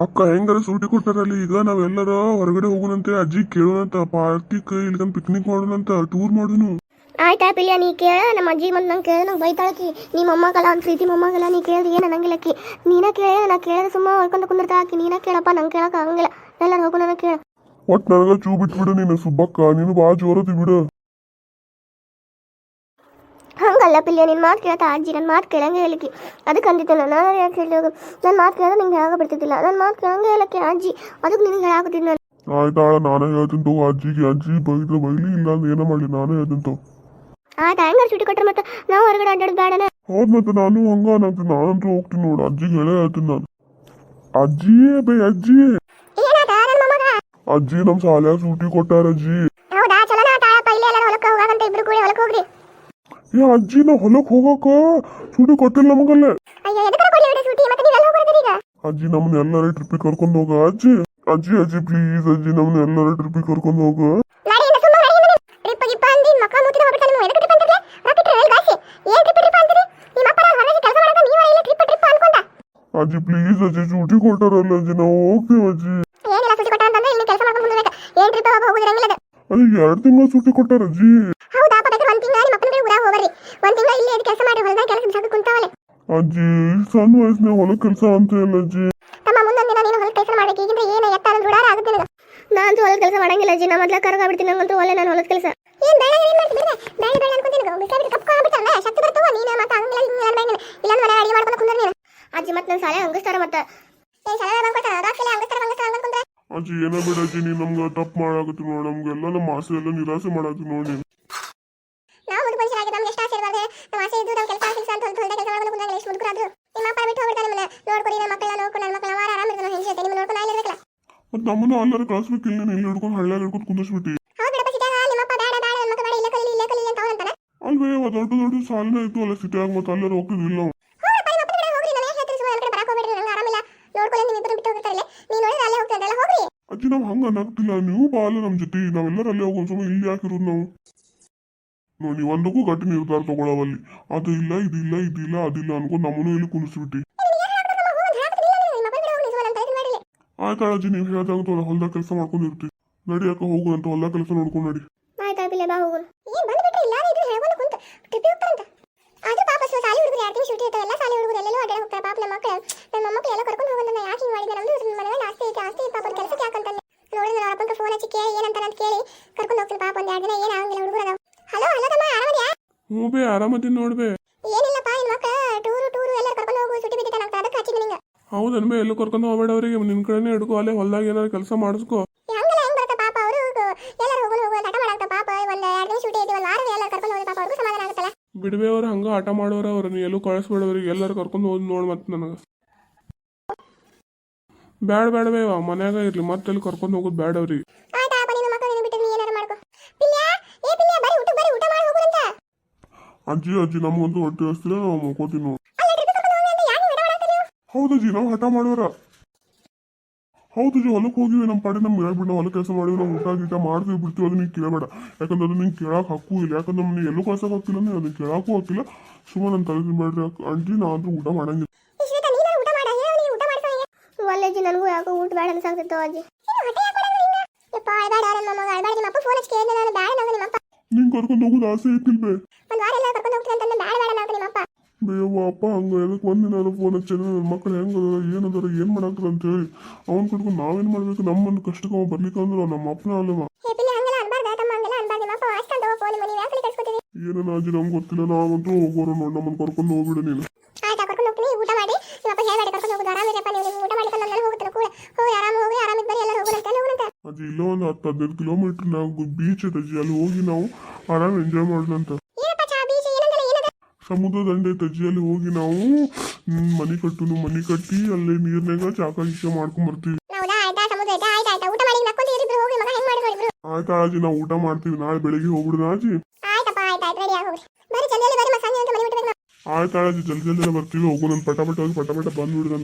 ಅಕ್ಕ ಹೆಂಗಾರ ಸೂಟಿ ಕೊಟ್ಟಾರಲ್ಲಿ ಈಗ ನಾವೆಲ್ಲರ ಹೊರಗಡೆ ಹೋಗೋಣಂತೆ ಅಜ್ಜಿ ಕೇಳೋಣಂತ ಪಾರ್ಟಿಕ್ ಇಲ್ಕಂದ್ ಪಿಕ್ನಿಕ್ ಮಾಡೋಣಂತ ಟೂರ್ ಮಾಡೋನು. ಆಯ್ತಾ ಪಿಲ್ಯ ನೀ ಕೇಳ ನಮ್ಮ ಅಜ್ಜಿ ಮತ್ತು ನಂಗೆ ಕೇಳ ನಂಗೆ ಬೈತಾಳಕಿ ನಿಮ್ಮ ಮೊಮ್ಮಗಲ್ಲ ಅವ್ನ ಪ್ರೀತಿ ಮೊಮ್ಮಗಲ್ಲ ನೀ ಕೇಳಿದ್ರೆ ಏನು ಅನ್ನಂಗಿಲ್ಲಕ್ಕಿ ನೀನ ಕೇಳ ನಾ ಕೇಳಿದ್ರೆ ಸುಮ್ಮ ಹೊಯ್ಕೊಂಡು ಕುಂದಿರ್ತಾ ಹಾಕಿ ನೀನ ಕೇಳಪ್ಪ ನಂಗೆ ಕೇಳಕ್ಕೆ ಆಗಂಗಿಲ್ಲ. ಎಲ್ಲರೂ ಹೋಗು ನನಗೆ ಕೇಳ. ಒಟ್ ನನಗ ಚೂ ಬಿಟ್ಬಿಡು ನೀನು ಸುಬ್ಬಕ್ಕ. ನೀನು ಬಾ ಜೋರತಿ ಬಿಡು. ಹಂಗಲ್ಲ ಪಿಲ್ಯ ನಿನ್ನ ಮಾತು ಕೇಳ್ತಾ ಅಜ್ಜಿ ನನ್ನ ಮಾತು ಕೇಳಂಗೆ ಹೇಳಿಕೆ ಅದಕ್ಕೆ ಅಂದಿದ್ದೆ ನಾನು ಯಾಕೆ ಹೇಳಿ ಹೋಗು ನನ್ನ ಮಾತು ಕೇಳಿದ್ರೆ ನಿಂಗೆ ಹೇಳಕ್ಕೆ ಬರ್ತಿದ್ದಿಲ್ಲ ನನ್ನ ಮಾತು ಕೇಳಂಗೆ ಹೇಳಕ್ಕೆ ಅಜ್ಜಿ ಅದಕ್ಕೆ ನಿನಗೆ ಹೇಳಾಕತ್ತೀನಿ ನಾನು ಆಯ್ತಾಳ ನಾನೇ ಹೇಳ್ತೀನಿ ತೋ ಅಜ್ಜಿಗೆ. ಅಜ್ಜಿ ಬೈದ್ರೆ ಬೈಲಿ ಇಲ್ಲ ಅಂದ್ರೆ ಏನೋ ಮಾಡಲಿ ನಾನೇ ಹೇಳ್ತೀನಿ ತೋ ಆಯ್ತು ಹೆಂಗಾರು ಚುಟಿ ಕೊಟ್ರೆ ಮತ್ತೆ ನಾವು ಹೊರಗಡೆ ಅಡ್ಡಾಡೋದು ಬೇಡನ ಹೌದ್ ಮತ್ತೆ ನಾನು ಹಂಗ ಅನ್ನಂತೀನಿ ನಾನಂತೂ ಹೋಗ್ತೀನಿ ನೋಡು. ಅಜ್ಜಿಗೆ ಹೇಳೇ ಹೇಳ್ತೀನಿ ನಾನು. ಅಜ್ಜಿ ಬೈ ಅಜ್ಜಿ ಏನಾತ ನನ್ನ ಮೊಮ್ಮಗ? ಅಜ್ಜಿ ನಮ್ ಶಾಲ್ಯಾಗ ಸೂಟಿ ಕೊಟ್ಟಾರ ಅಜ್ಜಿ. ಹೌದಾ? ಚಲೋ ನಾ ತಾಳ ಎಲ್ಲರೂ ಹೊಲಕ್ಕೆ ಹೋಗಂತ ಇಬ್ರು ಕೂಡ ಹೊಲಕ್ಕೆ ಹೋಗ್ರಿ ಏ ಅಜ್ಜಿ ನಾ ಹೊಲಕ್ ಹೋಗಕ್ಕ ಸೂಟಿ ಕೊಟ್ಟಿಲ್ಲ ನಮಗಲ್ಲೇ. ನೀವು ಅಜ್ಜಿ ನಮ್ಮನ್ನ ಎಲ್ಲಾರ ಟ್ರಿಪ್ಪಿಗೆ ಕರ್ಕೊಂಡು ಹೋಗ ಅಜ್ಜಿ. ಅಜ್ಜಿ ಅಜ್ಜಿ ಪ್ಲೀಸ್ ಅಜ್ಜಿ ನಮ್ಮನ್ನ ಎಲ್ಲಾರ ಟ್ರಿಪ್ಪಿಗೆ ಕರ್ಕೊಂಡು ಹೋಗ. ಟ್ರಿಪ್ ಟ್ರಿಪ್ ಟ್ರಿಪ್ ಟ್ರಿಪ್ ನೀವು ಟ್ರಿಪ್ ಟ್ರಿಪ್ ಅಜ್ಜಿ ಪ್ಲೀಸ್ ಅಜ್ಜಿ ಸೂಟಿ ಕೊಟ್ಟಾರಲ್ಲ ಅಜ್ಜಿ ನಾವು ಹೋಗ್ತೀವಿ ಅಜ್ಜಿ. ಟ್ರಿಪ್ ಅದು. ಅದು ಎರಡು ತಿಂಗಳು ಸೂಟಿ ಕೊಟ್ಟಾರ ಅಜ್ಜಿ ಹೋಗ್ರಿ. ಒಂದ್ ತಿಂಗಳ ಇಲ್ಲಿ ಎದ್ ಕೆಲಸ ಮಾಡಿ ಹೊಲದಾಗ ಕೆಲಸ ಬಿಸಾಕ ಕುಂತಾವಲೆ. ಅಜ್ಜಿ ಸಣ್ಣ ವಯಸ್ಸಿನ ಹೊಲ ಕೆಲಸ ಅಂತ ಇಲ್ಲ ಅಜ್ಜಿ? ತಮ್ಮ ಮುಂದೊಂದ್ ದಿನ ನೀನು ಹೊಲದ ಕೆಲಸ ಮಾಡಕ್ಕೆ ಈಗಿಂದ ಏನ ಎತ್ತ ಅನ್ನೋದು ರುಡಾರ ಆಗುತ್ತೆ ನಿನಗೆ. ನಾನು ಹೊಲದ ಕೆಲಸ ಮಾಡಂಗಿಲ್ಲ ಅಜ್ಜಿ. ನಾ ಮೊದ್ಲ ಕರ್ಗ ಬಿಡ್ತೀನಿ. ನಂಗಂತೂ ಒಳ್ಳೆ ನಾನು ಹೊಲದ ಕೆಲಸ. ಏನ್ ಬೇಡ ಏನ್ ಮಾಡ್ತೀನಿ ಬೇಡ ಬೇಡ ಅನ್ಕೊಂತೀನಿ ಬಿಸಾಬಿಟ್ಟು ಕಪ್ಪ ಆಗ್ಬಿಟ್ಟಲ್ಲ ಶಕ್ತಿ ಬರ್ತವ? ನೀನು ಮತ್ತೆ ಆಗಂಗಿಲ್ಲ ಹಿಂಗಿಲ್ಲ ಬೇಡ ಇಲ್ಲ ಮನೆ ಅಡಿಗೆ ಮಾಡ್ಕೊಂಡು ಕುಂದ್ರ ನೀನು. ಅಜ್ಜಿ ಮತ್ತೆ ನನ್ನ ಸಾಲೆ ಹಂಗಸ್ತಾರ ಮತ್ತೆ. ಏನ್ ಸಾಲೆ ಬಂದ್ಕೊಡ್ತಾರ ರಾತ್ರಿ ಹಂಗಸ್ತಾರ ಹಂಗಸ್ತಾರ ಅನ್ಕೊಂಡ್ರೆ ಅಜ್ಜಿ ಏನೋ ಬಿಡ ಅಜ್ಜಿ. ನೀನು ನಮ್ಗೆ ತಪ್ಪು ಮಾಡಾಕತ್ತಿ ನೋಡಿ. ನಮ್ಗೆಲ್ಲ ನಮ್ಮ ಆಸೆ ಎಲ್ಲ ನಿರಾಸೆ ಮಾಡಾಕತ್ತಿ ನೋಡಿ ನೀನು ನಾವು ಮುದುಕ ಮನುಷ್ಯರಾಗಿ ನಮ್ಗೆ ಎಷ್ಟು ಆಸೆ ಇರಬಾರ್ದು ನಮ್ಮ ಆಸೆ ಇದ್ದು ನಮ್ಮ ಕೆಲಸ ಕೆಲಸ ಅಂತ ಹೊಲದ ಕೆಲಸ ಮಾಡ್ಕೊಂಡು ಕುಂದಾಗ ಎಷ್ಟು ಮುದುಕರಾದ್ರು ನಿಮ್ಮ ಅಪ್ಪ ಬಿಟ್ಟು ಹೋಗ್ಬಿಡ್ತಾರೆ ನಿಮ್ಮನ್ನ ನೋಡ್ಕೊಡಿ ನಮ್ಮ ಮಕ್ಕಳ ನೋಡ್ಕೊಂಡು ನನ್ನ ಮಕ್ಕಳ ವಾರ ಆರಾಮ ಇರ್ತಾನೆ ಹೆಂಗೆ ನಿಮ್ಮ ನೋಡ್ಕೊಂಡು ಅಲ್ಲಿ ಇರಬೇಕಲ್ಲ ಮತ್ತೆ ನಮ್ಮನ್ನ ಎಲ್ಲರೂ ಕಳಿಸ್ಬೇಕಿಲ್ಲ ನೀನು ಇಲ್ಲಿ ಹಿಡ್ಕೊಂಡು ಹಳ್ಳ್ಯಾಗ ಹಿಡ್ಕೊಂಡು ಕುಂದಿಸ್ಬಿಟ್ಟಿ ಹೌದು ಬಿಡಪ್ಪ ಸಿಟ್ಟಾಗ ನಿಮ್ಮ ಅಪ್ಪ ಬೇಡ ಬೇಡ ನನ್ನ ಮಕ್ಕಳು ಬೇಡ ಇಲ್ಲ ಕಲೀಲಿ ಇಲ್ಲ ಕಲೀಲಿ ಅಂತ ಅಂತಾನೆ. ಅಲ್ವೇ ಅವ ದೊಡ್ಡ ದೊಡ್ಡ ಸಾಲಿನ ಇತ್ತು ಅಲ್ಲ ಸಿಟಿಯಾಗ ಮತ್ತೆ ಅಲ್ಲರೂ ಹೋಗ್ತಿದ್ವಿಲ್ಲ ನಾವು ಹೋಗ್ರಪ್ಪ ನಿಮ್ಮ ಅಪ್ಪನ ಕಡೆ ಹೋಗ್ರಿ ನಾನು ಹೇಳ್ತೀನಿ ಸುಮ್ಮನೆ ಕಡೆ ಬರಕ್ಕೆ ಹೋಗ್ಬೇಡ್ರಿ ನಂಗೆ ಆರಾಮಿಲ್ಲ. ನೋಡ್ಕೊಳ್ಳಿ ನೀವು ಇಬ್ಬರು ಬಿಟ್ಟು ಹೋಗ್ತಾರಲ್ಲ ನೀವು ನೋಡಿದ್ರೆ ಅಲ್ಲೇ ಹೋಗ್ತಾರಲ್ಲ ಹೋಗ್ರಿ. ಅಜ್ಜಿ ನಾವು ಹಂಗ ಅನ್ನಕ್ತಿಲ್ಲ ನೀವು ಬಾಲ ನಮ್ಮ ಜೊತೆ ನಾವೆಲ್ಲರೂ ಅಲ್ಲೇ ಹೋಗೋಣ ಸುಮ್ಮನೆ ಇಲ್ಲಿ ಯಾಕಿರೋದು ನಾವು? ನೋಡಿ ಒಂದಕ್ಕೂ ಗಟ್ಟಿ ನಿರ್ಧಾರ ತಗೊಳವಲ್ಲಿ ಅದು ಇಲ್ಲ ಇದಿಲ್ಲ ಇದಿಲ್ಲ ಅದಿಲ್ಲ ಅನ್ಕೊಂಡು ನಮ್ಮನ್ನು ಇಲ್ಲಿ ಕುಣಿಸ್ಬಿಟ್ಟಿ ಆಯ್ತಾ ಅಜ್ಜಿ ನೀವು ಹೇಳ್ದಂಗ ತೋಲ ಹೊಲ್ದಾಗ ಕೆಲಸ ಮಾಡ್ಕೊಂಡಿರ್ತೀವಿ ನಡಿ ಯಾಕೆ ಹೋಗು ಅಂತ ಹೊಲ್ದಾಗ ಕೆಲಸ ನೋಡ್ಕೊಂಡು ನಡಿ. ಆಯ್ತಾ ಬಿಲೆ ಬಾ ಹೋಗು. ಏನ್ ಬಂದ್ಬಿಟ್ರೆ ಇಲ್ಲ ಇದು ಹೇಳ್ಕೊಂಡು ಕುಂತ. ಟ್ರಿಪ್ ಹೋಗ್ತಾರಂತ? ಅದು ಪಾಪ ಸೊ ಸಾಲಿ ಹುಡುಗರು ಎರಡು ತಿಂಗಳು ಇರ್ತಾವ ಎಲ್ಲ ಸಾಲಿ ಹುಡುಗರು ಎಲ್ಲೆಲ್ಲೋ ಅಡ್ಡ ಹೋಗ್ತಾರೆ. ಪಾಪ ನಮ್ಮ ಮಕ್ಕಳು ನಮ್ಮ ಮೊಮ್ಮಕ್ಕಳು ಎಲ್ಲ ಕರ್ಕೊಂಡು ಹೋಗೋಣ ನಾ ಯಾಕೆ ಹಿಂಗೆ ಮಾಡಿದೆ ನಮ್ದು ಮನೆಯಲ್ಲಿ ಆಸ್ತಿ ಐತೆ ಆಸ್ತಿ ಪಾಪ ಕೆಲಸಕ್ಕೆ ಯಾಕಂತಾನೆ ನೋಡಿ ನಮ್ಮ ಅಪ್ಪನ ಫೋನ್ ಹಚ್ಚಿ ಕೇಳಿ ಏನಂತ ಅಂತ ಕೇಳಿ ಕರ್ಕೊಂಡು ಹೋಗ್ತೀನಿ ಪಾಪ. ಒಂದ್ ಎರಡು ದಿನ ಏನು ಆಗಂಗಿಲ್ಲ ಹುಡುಗರು ಅದಾವ. ಹಲೋ ಹಲೋ ತಮ್ಮ ಆರಾಮದ್ಯಾ? ಹ್ಞೂ ಬೇ ಆರಾಮದಿನ ನೋಡ್ಬೇ ಹೌದನ್ ಬೇ ಎಲ್ಲೂ ಕರ್ಕೊಂಡು ಹೋಗ್ಬೇಡ ಅವರಿಗೆ. ನಿನ್ ಕಡೆನೇ ಹಿಡ್ಕೊ ಅಲ್ಲೇ ಹೊಲ್ದಾಗ ಏನಾದ್ರು ಕೆಲಸ ಮಾಡಿಸ್ಕೋ. ಬಿಡುವೆ ಅವರು ಹೋಗಿ ಆಟ ಮಾಡೋರ ಅವ್ರು ನೀ ಎಲ್ಲೂ ಕಳಿಸ್ಬೇಡವ್ರಿಗೆ ಎಲ್ಲರೂ ಕರ್ಕೊಂಡು ಹೋದ್ ನೋಡ್ ಮತ್ತೆ ನನಗೆ. ಬ್ಯಾಡ ಬೇಡ ಬೇವ ಮನ್ಯಾಗ ಇರ್ಲಿ ಮತ್ತೆಲ್ಲಿ ಕರ್ಕೊಂಡು ಹೋಗೋದು ಬ್ಯಾಡ ಅವ್ರಿಗೆ. ನಿನ್ನ ನಿನ್ನ ಅಜ್ಜಿ ಅಜ್ಜಿ ನಮಗಂತೂ ಹೊಟ್ಟೆ ಹಸ್ತಿರ ನಾವು ಮುಕ್ಕೋತೀವಿ ನೋಡಿ ಅಲ್ಲ ಟ್ರಿಪ್ ಕರ್ಕೊಂಡು ಹೋಗಿ ಅಂತ ಯಾಕೆ ಊಟ ಮಾಡಾಕ ಜಿ ನಾವು ಹಠ ಮಾಡೋರ. ಹೌದಜ್ಜಿ ಹೊಲಕ್ಕೆ ಹೋಗಿವಿ ನಮ್ಮ ಪಾಡಿ ನಮ್ಗೆ ಹೇಳ್ಬಿಟ್ಟು ನಾವು ಹೊಲ ಕೆಲಸ ಮಾಡಿವಿ ನಾವು ಊಟ ಗೀಟ ಮಾಡ್ತೀವಿ ಬಿಡ್ತೀವಿ ಅದು ನೀನು ಕೇಳಬೇಡ. ಯಾಕಂದ್ರೆ ಅದು ನಿಂಗೆ ಕೇಳಕ್ಕೆ ಹಕ್ಕು ಇಲ್ಲ. ಯಾಕಂದ್ರೆ ನಮ್ಗೆ ಎಲ್ಲೂ ಕಳ್ಸಕ್ಕೆ ಹೋಗ್ತಿಲ್ಲ ನೀನು ಅದನ್ನ ಕೇಳಕ್ಕೂ ಆಗ್ತಿಲ್ಲ ಸುಮ್ಮನೆ ನನ್ನ ತಲೆ ತಿನ್ಬೇಡ್ರಿ ಅಂಟಿ ನಾ ಅಂತೂ ಊಟ ಮಾಡಂಗಿಲ್ಲ. ಮಾಡ ಒಲ್ಲೆಜ್ಜಿ ನನಗೂ ಯಾಕೋ ಊಟ ಬೇಡ ಅನ್ಸಾಗ್ತಿತ್ತು ಅಜ್ಜಿ. ಯಪ್ಪ ಅಳ್ಬೇಡ ಅಳ್ಬೇಡ ನಿಮ್ಮ ಅಪ್ಪ ಫೋನ್ ಹಚ್ಚಿ ಕೇಳಿದೆ ನಾನು ಬೇಡ ನಾವು ನಿಮ್ಮ ಅಪ್ಪ. ನಿಂಗೆ ಕರ್ಕೊಂಡು ಹೋಗೋದು ಆಸೆ ಐತಿಲ್ ಬೇ ಒಂದು ವಾರ ಎಲ್ಲ ಕರ್ಕೊಂಡು ಹೋಗ್ತೀನಿ ಅಂತಂದ್ರೆ ಬೇಡ ಬೇಡ ನಾವು ನಿಮ್ಮ ಅಪ್ಪ. ಬೇವ ಅಪ್ಪ ಹಂಗೆ ಎದಕ್ಕೆ ಒಂದಿನ ಫೋನ್ ಹಚ್ಚಿ. ನನ್ನ ಮಕ್ಳು ಹೆಂಗೆ ಏನದಾರ ಏನು ಅಂತ ಅಂತೇಳಿ. ಅವ್ನು ಕಟ್ಕೊಂಡು ನಾವೇನು ಮಾಡ್ಬೇಕು? ನಮ್ಮನ್ನು ಕಷ್ಟಕ್ಕೆ ಅವ ಬರ್ಲಿಕ್ಕೆ ಅಂದ್ರೆ ನಮ್ಮ ಅಪ್ಪನ ಅಲ್ಲವ ಹೇ ಪಿಲ್ಯ ಹಂಗೆಲ್ಲ ಅನ್ಬಾರ್ದ ತಮ್ಮ ಹಂಗೆಲ್ಲ ಅನ್ಬಾರ್ದು. ನಿಮ್ಮ ಅಪ್ಪ ಅಷ್ಟಂತ ಫೋನ್ ಮನೆ ಯಾಕೆ ಕಳ್ಸ್ಕೊತೀವಿ ಏನೋ ಅಜ್ಜಿ ನಮ್ಗೆ ಗೊತ್ತಿಲ್ಲ ನಾವಂತೂ ಹೋಗೋರು ನೋಡಿ ನಮ್ಮನ್ನು ಕರ್ಕೊಂಡು ಹೋಗ್ಬಿಡು ನೀನು. ಹೋಗೋದು ನಾನು ಅಜ್ಜಿ ಇಲ್ಲ ಒಂದು ಹತ್ತು ಹದಿನೈದು ಕಿಲೋಮೀಟರ್ ನಾವು ಬೀಚ್ ಐತೆ ಅಜ್ಜಿ ಅಲ್ಲಿ ಹೋಗಿ ನಾವು ಆರಾಮ್ ಎಂಜಾಯ್ ಮಾಡೋಣಂತ ಏನಪ್ಪ ಚಾ ಬೀಚ್ ಏನಂದ್ರೆ ಏನದ ಸಮುದ್ರ ದಂಡೆ ತಜ್ಜಿಯಲ್ಲಿ ಹೋಗಿ ನಾವು ಮನಿ ಕಟ್ಟುನು ಮನಿ ಕಟ್ಟಿ ಅಲ್ಲಿ ನೀರ್ನಾಗ ಚಾಕ ಇಷ್ಟ ಮಾಡ್ಕೊಂಡ್ ಬರ್ತೀವಿ. ಆಯ್ತಾ? ಅಜ್ಜಿ ನಾವು ಊಟ ಮಾಡ್ತೀವಿ. ನಾಳೆ ಬೆಳಿಗ್ಗೆ ಹೋಗ್ಬಿಡುದ ಅಜ್ಜಿ. ಆಯ್ತಾ ಅಜ್ಜಿ ಜಲ್ದಿ ಜಲ್ದಿ ಬರ್ತೀವಿ. ಹೋಗು ನನ್ ಪಟ ಪಟ ಹೋಗಿ ಪಟ ಪಟ ಬಂದ್ಬಿಡುದ